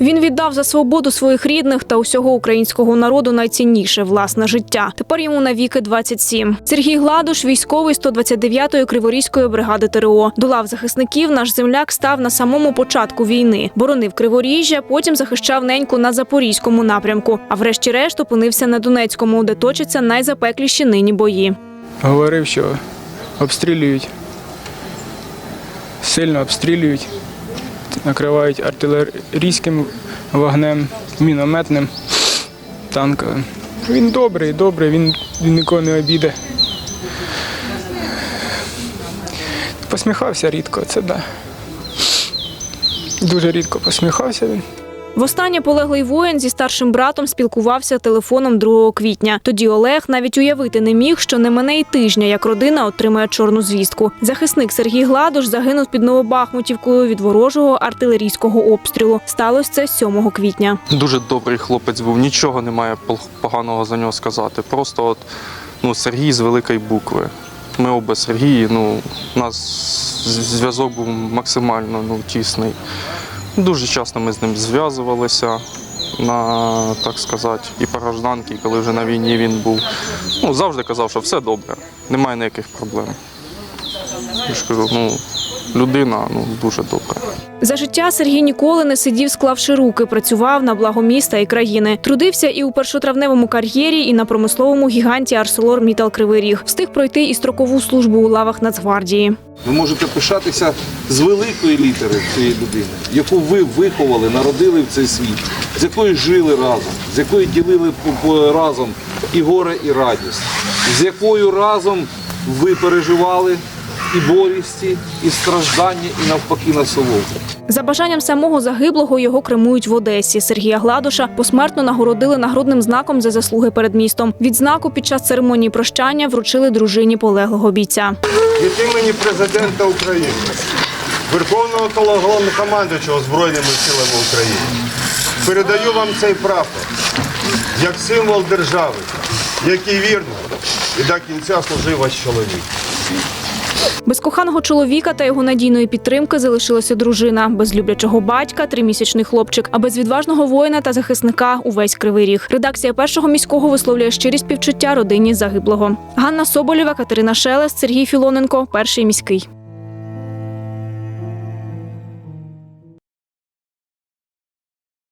Він віддав за свободу своїх рідних та усього українського народу найцінніше власне життя. Тепер йому навіки 27. Сергій Гладуш, військовий 129-ї Криворізької бригади ТРО. До лав захисників наш земляк став на самому початку війни. Боронив Криворіжжя, потім захищав неньку на запорізькому напрямку. А врешті-решт опинився на Донецькому, де точаться найзапекліші нині бої. Говорив, що обстрілюють, сильно обстрілюють, накривають артилерійським вогнем, мінометним, танковим. Він добрий, добрий, він, він нікого не обіде. Посміхався рідко, це да. Дуже рідко посміхався він. Востаннє полеглий воїн зі старшим братом спілкувався телефоном 2 квітня. Тоді Олег навіть уявити не міг, що не мене й тижня, як родина отримає чорну звістку. Захисник Сергій Гладуш загинув під Новобахмутівкою від ворожого артилерійського обстрілу. Сталося це 7 квітня. Дуже добрий хлопець був, нічого немає поганого за нього сказати. Просто от, ну, Сергій з великої букви. Ми оба Сергії, ну, у нас зв'язок був максимально ну, тісний. Дуже часто ми з ним зв'язувалися на, так сказати, і по гражданки, коли вже на війні він був. Ну, завжди казав, що все добре, немає ніяких проблем. Я ж кажу, ну, людина ну, дуже добра. За життя Сергій ніколи не сидів, склавши руки, працював на благо міста і країни. Трудився і у першотравневому кар'єрі, і на промисловому гіганті Арселор Мітал Кривий Ріг. Встиг пройти і строкову службу у лавах Нацгвардії. Ви можете пишатися з великої літери цієї людини, яку ви виховали, народили в цей світ, з якою жили разом, з якою ділили разом і горе, і радість, з якою разом ви переживали і болісті, і страждання, і навпаки насолоду. За бажанням самого загиблого його кремують в Одесі. Сергія Гладуша посмертно нагородили нагрудним знаком за заслуги перед містом. Відзнаку під час церемонії прощання вручили дружині полеглого бійця. від імені президента України, Верховного Головнокомандуючого Збройними силами України. Передаю вам цей прапор як символ держави, який вірно і до кінця служив ваш чоловік. Без коханого чоловіка та його надійної підтримки залишилася дружина, без люблячого батька, тримісячний хлопчик, а без відважного воїна та захисника увесь кривий ріг. Редакція першого міського висловлює щирі співчуття родині загиблого. Ганна Соболєва, Катерина Шелест, Сергій Філоненко, перший міський.